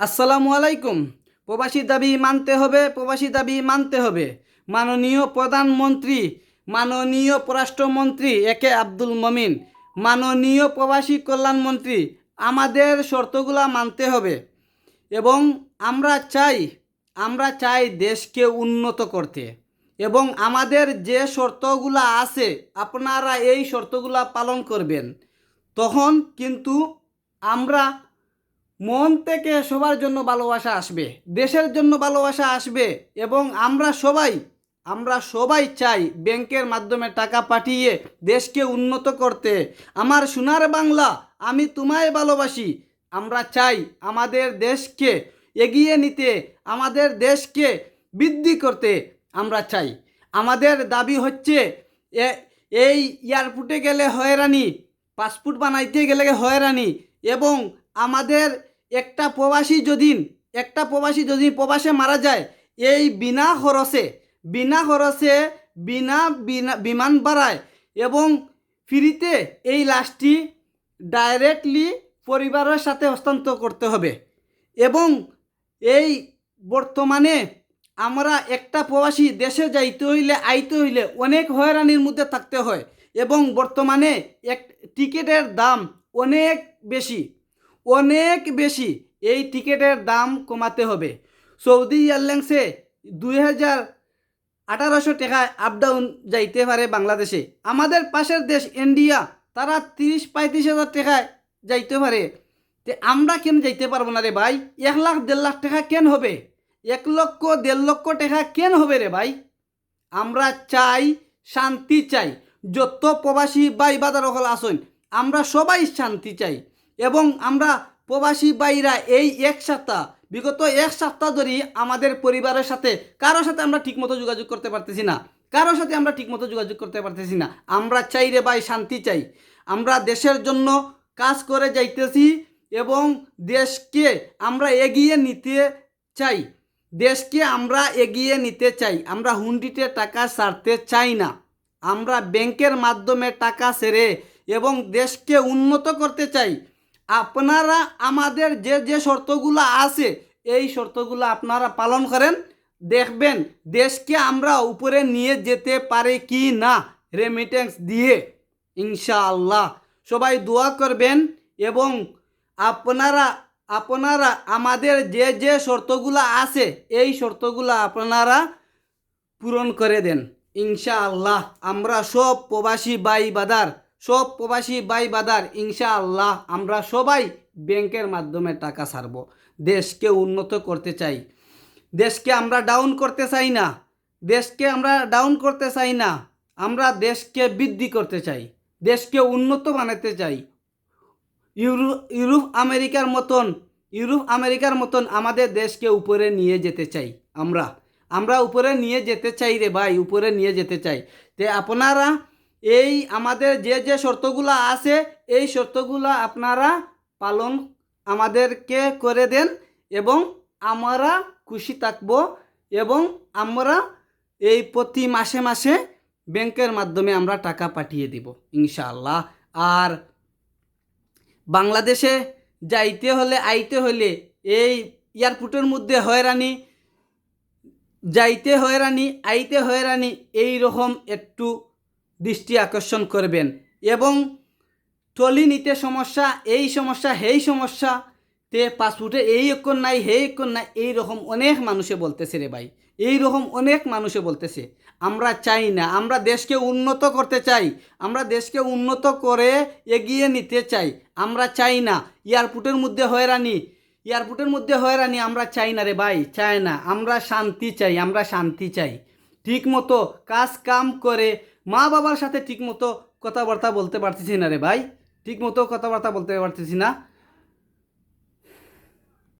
আসসালামু আলাইকুম। প্রবাসী দাবি মানতে হবে, প্রবাসী দাবি মানতে হবে। মাননীয় প্রধানমন্ত্রী, মাননীয় পররাষ্ট্রমন্ত্রী একে আব্দুল মমিন, মাননীয় প্রবাসী কল্যাণমন্ত্রী, আমাদের শর্তগুলা মানতে হবে এবং আমরা চাই আমরা চাই দেশকে উন্নত করতে এবং আমাদের যে শর্তগুলা আছে, আপনারা এই শর্তগুলা পালন করবেন। তখন কিন্তু আমরা মন থেকে সবার জন্য ভালোবাসা আসবে, দেশের জন্য ভালোবাসা আসবে এবং আমরা সবাই আমরা সবাই চাই ব্যাংকের মাধ্যমে টাকা পাঠিয়ে দেশকে উন্নত করতে। আমার সোনার বাংলা, আমি তোমায় ভালোবাসি। আমরা চাই আমাদের দেশকে এগিয়ে নিতে, আমাদের দেশকে বৃদ্ধি করতে আমরা চাই। আমাদের দাবি হচ্ছে এই এয়ারপোর্টে গেলে হয়রানি, পাসপোর্ট বানাইতে গেলে হয়রানি এবং আমাদের একটা প্রবাসী যদি, একটা প্রবাসী যদি প্রবাসে মারা যায়, এই বিনা খরচে বিনা খরচে, বিনা বিনা, বিমান ভাড়ায় এবং ফ্রিতে এই লাশটি ডাইরেক্টলি পরিবারের সাথে হস্তান্তর করতে হবে। এবং এই বর্তমানে আমরা একটা প্রবাসী দেশে যাইতে হইলে, আইতে হইলে অনেক হয়রানির মধ্যে থাকতে হয় এবং বর্তমানে এক টিকিটের দাম অনেক বেশি। অনেক বেশি এই টিকিটের দাম কমাতে হবে। সৌদি এয়ারলাইন্সে দুই হাজার আঠারোশো টাকায় আপ ডাউন যাইতে পারে বাংলাদেশে। আমাদের পাশের দেশ ইন্ডিয়া, তারা তিরিশ পঁয়ত্রিশ হাজার টাকায় যাইতে পারে। তে আমরা কেন যাইতে পারব না রে ভাই? এক লাখ, দেড় লাখ টাকা কেন হবে? এক লক্ষ, দেড় লক্ষ টাকা কেন হবে রে ভাই? আমরা চাই, শান্তি চাই। যত প্রবাসী বাই বাজার হল আসুন, আমরা সবাই শান্তি চাই। এবং আমরা প্রবাসী বাইরা এই এক সপ্তাহ, বিগত এক সপ্তাহ ধরে আমাদের পরিবারের সাথে, কারোর সাথে আমরা ঠিকমতো যোগাযোগ করতে পারতেছি না, কারোর সাথে আমরা ঠিকমতো যোগাযোগ করতে পারতেছি না। আমরা চাই রে ভাই, শান্তি চাই। আমরা দেশের জন্য কাজ করে যাইতেছি এবং দেশকে আমরা এগিয়ে নিতে চাই। দেশকে আমরা এগিয়ে নিতে চাই। আমরা হুন্ডিতে টাকা ছাড়তে চাই না। আমরা ব্যাংকের মাধ্যমে টাকা সেরে এবং দেশকে উন্নত করতে চাই। আপনারা আমাদের যে যে শর্তগুলো আছে, এই শর্তগুলো আপনারা পালন করেন। দেখবেন দেশকে আমরা উপরে নিয়ে যেতে পারে কি না রেমিটেন্স দিয়ে, ইনশাআল্লাহ। সবাই দোয়া করবেন এবং আপনারা আপনারা আমাদের যে যে শর্তগুলো আছে, এই শর্তগুলো আপনারা পূরণ করে দেন, ইনশাআল্লাহ। আমরা সব প্রবাসী বাই বাদার সব প্রবাসী বাই বাদার, ইনশাআল্লাহ আমরা সবাই ব্যাংকের মাধ্যমে টাকা ছাড়ব। দেশকে উন্নত করতে চাই। দেশকে আমরা ডাউন করতে চাই না। দেশকে আমরা ডাউন করতে চাই না। আমরা দেশকে বৃদ্ধি করতে চাই। দেশকে উন্নত বানাতে চাই। ইউরো, ইউরোপ আমেরিকার মতন, ইউরোপ আমেরিকার মতন আমাদের দেশকে উপরে নিয়ে যেতে চাই আমরা। আমরা উপরে নিয়ে যেতে চাই রে ভাই, উপরে নিয়ে যেতে চাই। তে আপনারা এই আমাদের যে যে শর্তগুলো আছে, এই শর্তগুলো আপনারা পালন আমাদেরকে করে দেন এবং আমরা খুশি থাকব এবং আমরা এই প্রতি মাসে মাসে ব্যাংকের মাধ্যমে আমরা টাকা পাঠিয়ে দিব, ইনশাআল্লাহ। আর বাংলাদেশে যাইতে হলে, আইতে হলে এই এয়ারপোর্টের মধ্যে হয়রানি, যাইতে হয়রানি, আইতে হয়রানি, এই রকম একটু দৃষ্টি আকর্ষণ করবেন এবং নিতে সমস্যা, এই সমস্যা হেই সমস্যা তে পাসপোর্টে এই একন নাই হে একন নাই, এই রকম অনেক মানুষে বলতেছে রে ভাই। এই রকম অনেক মানুষে বলতেছে। আমরা চাই না, আমরা দেশকে উন্নত করতে চাই, আমরা দেশকে উন্নত করে এগিয়ে নিতে চাই, আমরা চাই না। এয়ারপোর্টের মধ্যে হয়রানি, এয়ারপোর্টের মধ্যে হয়রানি, আমরা চাই না রে ভাই, চাই না। আমরা শান্তি চাই, আমরা শান্তি চাই। ঠিক মতো কাজ কাম করে মা বাবার সাথে ঠিকমতো কথাবার্তা বলতে পারতেছি না রে ভাই। ঠিকমতো কথাবার্তা বলতে পারতেছি না।